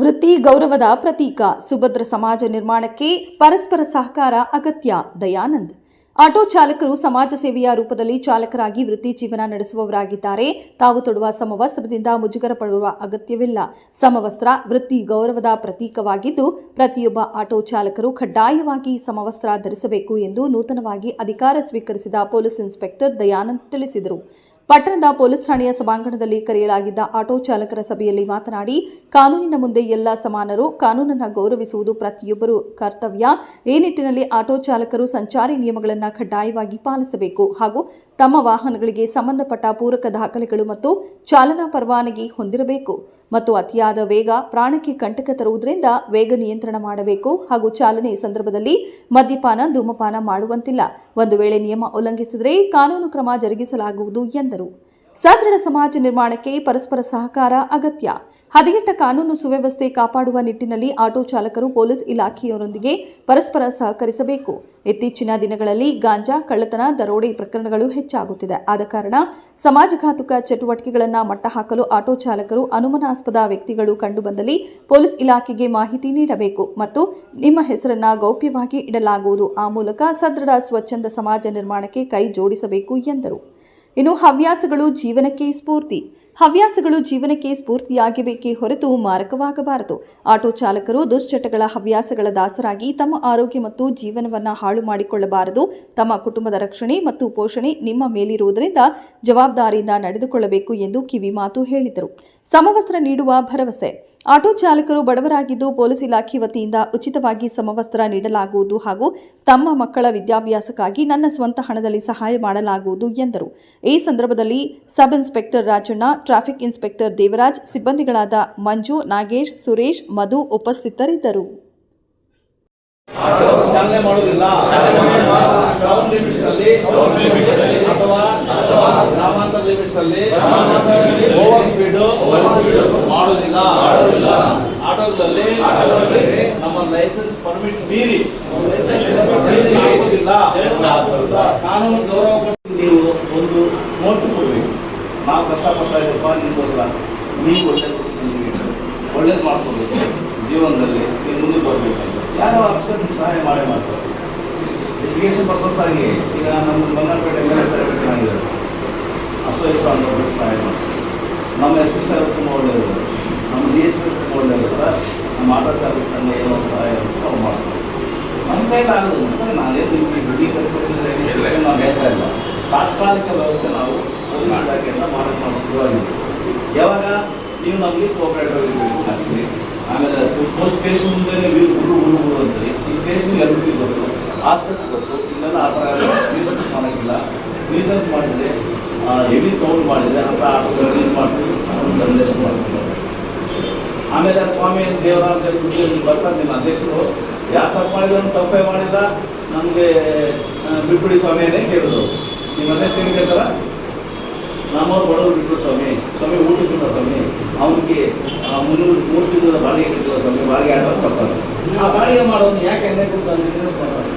ವೃತ್ತಿ, ಗೌರವದ ಪ್ರತೀಕ, ಸುಭದ್ರ ಸಮಾಜ ನಿರ್ಮಾಣಕ್ಕೆ ಪರಸ್ಪರ ಸಹಕಾರ ಅಗತ್ಯ, ದಯಾನಂದ್. ಆಟೋ ಚಾಲಕರು ಸಮಾಜ ಸೇವೆಯ ರೂಪದಲ್ಲಿ ಚಾಲಕರಾಗಿ ವೃತ್ತಿ ಜೀವನ ನಡೆಸುವವರಾಗಿದ್ದಾರೆ. ತಾವು ತೊಡುವ ಸಮವಸ್ತ್ರದಿಂದ ಮುಜುಗರ ಪಡುವ ಅಗತ್ಯವಿಲ್ಲ. ಸಮವಸ್ತ್ರ, ವೃತ್ತಿ, ಗೌರವದ ಪ್ರತೀಕವಾಗಿದ್ದು, ಪ್ರತಿಯೊಬ್ಬ ಆಟೋ ಚಾಲಕರು ಕಡ್ಡಾಯವಾಗಿ ಸಮವಸ್ತ್ರ ಧರಿಸಬೇಕು ಎಂದು ನೂತನವಾಗಿ ಅಧಿಕಾರ ಸ್ವೀಕರಿಸಿದ ಪೊಲೀಸ್ ಇನ್ಸ್ಪೆಕ್ಟರ್ ದಯಾನಂದ್ ತಿಳಿಸಿದರು. ಪಟ್ಟಣದ ಪೊಲೀಸ್ ಠಾಣೆಯ ಸಭಾಂಗಣದಲ್ಲಿ ಕರೆಯಲಾಗಿದ್ದ ಆಟೋ ಚಾಲಕರ ಸಭೆಯಲ್ಲಿ ಮಾತನಾಡಿ, ಕಾನೂನಿನ ಮುಂದೆ ಎಲ್ಲ ಸಮಾನರು ಕಾನೂನನ್ನು ಗೌರವಿಸುವುದು ಪ್ರತಿಯೊಬ್ಬರು ಕರ್ತವ್ಯ. ಈ ನಿಟ್ಟಿನಲ್ಲಿ ಆಟೋ ಚಾಲಕರು ಸಂಚಾರಿ ನಿಯಮಗಳನ್ನು ಕಡ್ಡಾಯವಾಗಿ ಪಾಲಿಸಬೇಕು ಹಾಗೂ ತಮ್ಮ ವಾಹನಗಳಿಗೆ ಸಂಬಂಧಪಟ್ಟ ಪೂರಕ ದಾಖಲೆಗಳು ಮತ್ತು ಚಾಲನಾ ಪರವಾನಗಿ ಹೊಂದಿರಬೇಕು ಮತ್ತು ಅತಿಯಾದ ವೇಗ ಪ್ರಾಣಕ್ಕೆ ಕಂಟಕ ತರುವುದರಿಂದ ವೇಗ ನಿಯಂತ್ರಣ ಮಾಡಬೇಕು ಹಾಗೂ ಚಾಲನೆ ಸಂದರ್ಭದಲ್ಲಿ ಮದ್ಯಪಾನ ಧೂಮಪಾನ ಮಾಡುವಂತಿಲ್ಲ. ಒಂದು ವೇಳೆ ನಿಯಮ ಉಲ್ಲಂಘಿಸಿದರೆ ಕಾನೂನು ಕ್ರಮ ಜರುಗಿಸಲಾಗುವುದು ಎಂದರು. ಸದೃಢ ಸಮಾಜ ನಿರ್ಮಾಣಕ್ಕೆ ಪರಸ್ಪರ ಸಹಕಾರ ಅಗತ್ಯ. ಹದಗೆಟ್ಟ ಕಾನೂನು ಸುವ್ಯವಸ್ಥೆ ಕಾಪಾಡುವ ನಿಟ್ಟಿನಲ್ಲಿ ಆಟೋ ಚಾಲಕರು ಪೊಲೀಸ್ ಇಲಾಖೆಯವರೊಂದಿಗೆ ಪರಸ್ಪರ ಸಹಕರಿಸಬೇಕು. ಇತ್ತೀಚಿನ ದಿನಗಳಲ್ಲಿ ಗಾಂಜಾ, ಕಳ್ಳತನ, ದರೋಡೆ ಪ್ರಕರಣಗಳು ಹೆಚ್ಚಾಗುತ್ತಿದೆ. ಆದ ಕಾರಣ ಸಮಾಜಘಾತುಕ ಚಟುವಟಿಕೆಗಳನ್ನು ಮಟ್ಟ ಹಾಕಲು ಆಟೋ ಚಾಲಕರು ಅನುಮಾನಾಸ್ಪದ ವ್ಯಕ್ತಿಗಳು ಕಂಡುಬಂದಲ್ಲಿ ಪೊಲೀಸ್ ಇಲಾಖೆಗೆ ಮಾಹಿತಿ ನೀಡಬೇಕು ಮತ್ತು ನಿಮ್ಮ ಹೆಸರನ್ನ ಗೌಪ್ಯವಾಗಿ ಇಡಲಾಗುವುದು. ಆ ಮೂಲಕ ಸದೃಢ, ಸ್ವಚ್ಛಂದ ಸಮಾಜ ನಿರ್ಮಾಣಕ್ಕೆ ಕೈ ಜೋಡಿಸಬೇಕು ಎಂದರು. ಇನ್ನು ಹವ್ಯಾಸಗಳು ಜೀವನಕ್ಕೆ ಸ್ಫೂರ್ತಿ. ಹವ್ಯಾಸಗಳು ಜೀವನಕ್ಕೆ ಸ್ಫೂರ್ತಿಯಾಗಬೇಕೇ ಹೊರತು ಮಾರಕವಾಗಬಾರದು. ಆಟೋ ಚಾಲಕರು ದುಶ್ಚಟಗಳ ಹವ್ಯಾಸಗಳ ದಾಸರಾಗಿ ತಮ್ಮ ಆರೋಗ್ಯ ಮತ್ತು ಜೀವನವನ್ನು ಹಾಳು ಮಾಡಿಕೊಳ್ಳಬಾರದು. ತಮ್ಮ ಕುಟುಂಬದ ರಕ್ಷಣೆ ಮತ್ತು ಪೋಷಣೆ ನಿಮ್ಮ ಮೇಲಿರುವುದರಿಂದ ಜವಾಬ್ದಾರಿಯಿಂದ ನಡೆದುಕೊಳ್ಳಬೇಕು ಎಂದು ಕಿವಿ ಮಾತು ಹೇಳಿದರು. ಸಮವಸ್ತ್ರ ನೀಡುವ ಭರವಸೆ. ಆಟೋ ಚಾಲಕರು ಬಡವರಾಗಿದ್ದು ಪೊಲೀಸ್ ಇಲಾಖೆ ವತಿಯಿಂದ ಉಚಿತವಾಗಿ ಸಮವಸ್ತ್ರ ನೀಡಲಾಗುವುದು ಹಾಗೂ ತಮ್ಮ ಮಕ್ಕಳ ವಿದ್ಯಾಭ್ಯಾಸಕ್ಕಾಗಿ ನನ್ನ ಸ್ವಂತ ಹಣದಲ್ಲಿ ಸಹಾಯ ಮಾಡಲಾಗುವುದು ಎಂದರು. ಈ ಸಂದರ್ಭದಲ್ಲಿ sub inspector Rajanna traffic inspector Devaraj ಸಿಬ್ಬಂದಿಗಳಾದ Manju Nagesh Suresh Madhu ಉಪಸ್ಥಿತರಿದ್ದರು. ಟೌನ್ ಲಿಮಿಟ್ಸ್ನಲ್ಲಿ ಓವರ್ ಸ್ಪೀಡ್ ಮಾಡೋದಿಲ್ಲ. ಆಟೋಗಳಲ್ಲಿ ನಮ್ಮ ಲೈಸೆನ್ಸ್ ಪರ್ಮಿಟ್ ಮೀರಿ ಕಾನೂನು ಗೌರವ ಕೊಟ್ಟು ನೀವು ಒಂದು ನೋಟು ಕೊಡ್ಬೇಕು. ನಾವು ಕಷ್ಟಪಡ್ತಾ ಇದ್ದಪ್ಪ ನಿಮಗೋಸ್ಕರ ನೀವು ಒಳ್ಳೇದು ಒಳ್ಳೇದು ಮಾಡ್ಕೋಬೇಕು ಜೀವನದಲ್ಲಿ ನೀವು ಮುಂದೆ ಬರಬೇಕು. ಯಾರೋ ಅಕ್ಷರ ಸಹಾಯ ಮಾಡೇ ಮಾಡ್ತಾರೆ. ಎಜುಕೇಶನ್ ಪರ್ಪಸ್ ಆಗಿ ಕೈಲಿ ಆಗೋದು ನಾನೇನು ನಿಮಗೆ ದುಡ್ಡಿ ಕಟ್ಕೊಂಡು ಸರಿ ನಾವು ಹೇಳ್ತಾ ಇಲ್ಲ ತಾತ್ಕಾಲಿಕ ವ್ಯವಸ್ಥೆ ನಾವು ಪೊಲೀಸ್ ಇಲಾಖೆಯಿಂದ ಮಾಡಕ್ಕೆ ನಾವು ಶುರುವಾಗಿದ್ದೀವಿ ಯಾವಾಗ ನೀವು ನಮಗೆ ಕೋಪರೇಟರ್ ಆಗಿದ್ದೀರಿ ಆಮೇಲೆ ಪೋಸ್ಟ್ ಸ್ಟೇಷನ್ ಮುಂದೆ ನೀವು ಗುರು ಗುರು ಗುರು ಅಂತೀರಿ ಈ ಕೇಸು ಎಲ್ರಿಗೂ ಗೊತ್ತು ಹಾಸ್ಪಿಟಲ್ ಗೊತ್ತು ಇಲ್ಲೆಲ್ಲ ಆ ಥರ ರಿಸರ್ಚ್ ಮಾಡೋಕ್ಕಿಲ್ಲ ರಿಸರ್ಚ್ ಮಾಡಿದರೆ ಹೆವಿ ಸೌಂಡ್ ಮಾಡಿದರೆ ಅಂತ ಆಟೋ ಚೇಂಜ್ ಮಾಡ್ತೀವಿ ಮಾಡ್ತೀವಿ ಆಮೇಲೆ ಸ್ವಾಮಿ ದೇವರ ಅಂತ ಬರ್ತಾರೆ ನಿಮ್ಮ ಅಧ್ಯಕ್ಷರು ಯಾರು ತಪ್ಪು ಮಾಡಿದ್ರು ತಪ್ಪೇ ಮಾಡಿಲ್ಲ. ನಮಗೆ ಬಿಟ್ಬಿಡಿ ಸ್ವಾಮಿಯೇ ಕೇಳಿದ್ರು. ನಿಮ್ಮ ಮನೆ ಸ್ನೇಹಿತರ ನಮ್ಮವ್ರು ಬಡವರು ಬಿಟ್ಟರು ಸ್ವಾಮಿ. ಸ್ವಾಮಿ ಊಟಕ್ಕಿಲ್ಲ ಸ್ವಾಮಿ. ಅವನಿಗೆ ಮುನ್ನೂರು, ಮೂರು ತಿಂಗಳ ಬಾಡಿಗೆ ಕಟ್ಟಿಲ್ಲ ಸ್ವಾಮಿ. ಬಾಡಿಗೆ ಆಟ ಬರ್ತಾರೆ ಆ ಬಾಡಿಗೆ ಮಾಡೋದು ಯಾಕೆ ಎಣ್ಣೆ ಕೊಡ್ತಾರೆ ಬಿಸ್ನೆಸ್ ಮಾಡ್ತಾರೆ?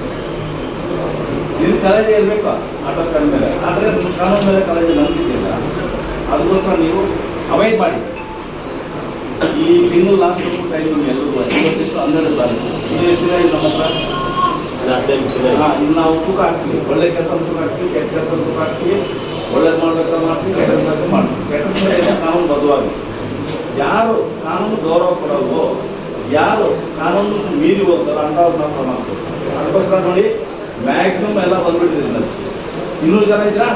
ನಿನ್ನ ಕಾಲೇಜೇ ಇರಬೇಕು, ಆಟೋ ಸ್ಟ್ಯಾಂಡ್ ಮೇಲೆ. ಆದರೆ, ಕಾನೂನು ಮೇಲೆ ಕಾಲೇಜಲ್ಲಿ ನಂಬಿದ್ದಿಲ್ಲ ಅದಕ್ಕೋಸ್ಕರ ನೀವು ಅವಾಯ್ಡ್ ಮಾಡಿ. ಈ ತಿಂಗಳು ಲಾಸ್ಟ್ ಟೈಮ್ ನಮ್ಗೆ ಎಲ್ಲರಿಗೂ ಇವತ್ತಿಷ್ಟು ಹನ್ನೆರಡು ತಾರೀಕು. ಇದು ಎಷ್ಟು ದಿನ ಇಲ್ಲ ನಮ್ಮ ಹತ್ರ? ಹಾಂ ಇನ್ನು ನಾವು ತೂಕ ಹಾಕ್ತೀವಿ. ಒಳ್ಳೆ ಕೆಲಸ ತೂಕ ಹಾಕ್ತೀವಿ ಕೆಟ್ಟ ಕೆಲಸ ತೂಕ ಹಾಕ್ತೀವಿ. ಒಳ್ಳೇದು ಮಾಡ್ಬೇಕು ಮಾಡ್ತೀವಿ ಕೆಟ್ಟ ಕೆಲಸ ಮಾಡ್ತೀವಿ. ಕೆಟ್ಟ ಕಾನೂನು ಬದುವಾಗ ಯಾರು ಕಾನೂನು ಗೌರವ ಕೊಡೋದು ಯಾರು ಕಾನೂನು ಮೀರಿ ಹೋಗ್ತಾರೋ ಅಂತ ನಾವು ಮಾಡ್ತೀವಿ. ಅದಕ್ಕೋಸ್ಕರ ನೋಡಿ ಮ್ಯಾಕ್ಸಿಮಮ್ ಎಲ್ಲ ಬಂದ್ಬಿಟ್ಟಿದ್ದೀನಿ ಇನ್ನೂರು ಜನ ಇದ್ರಾ?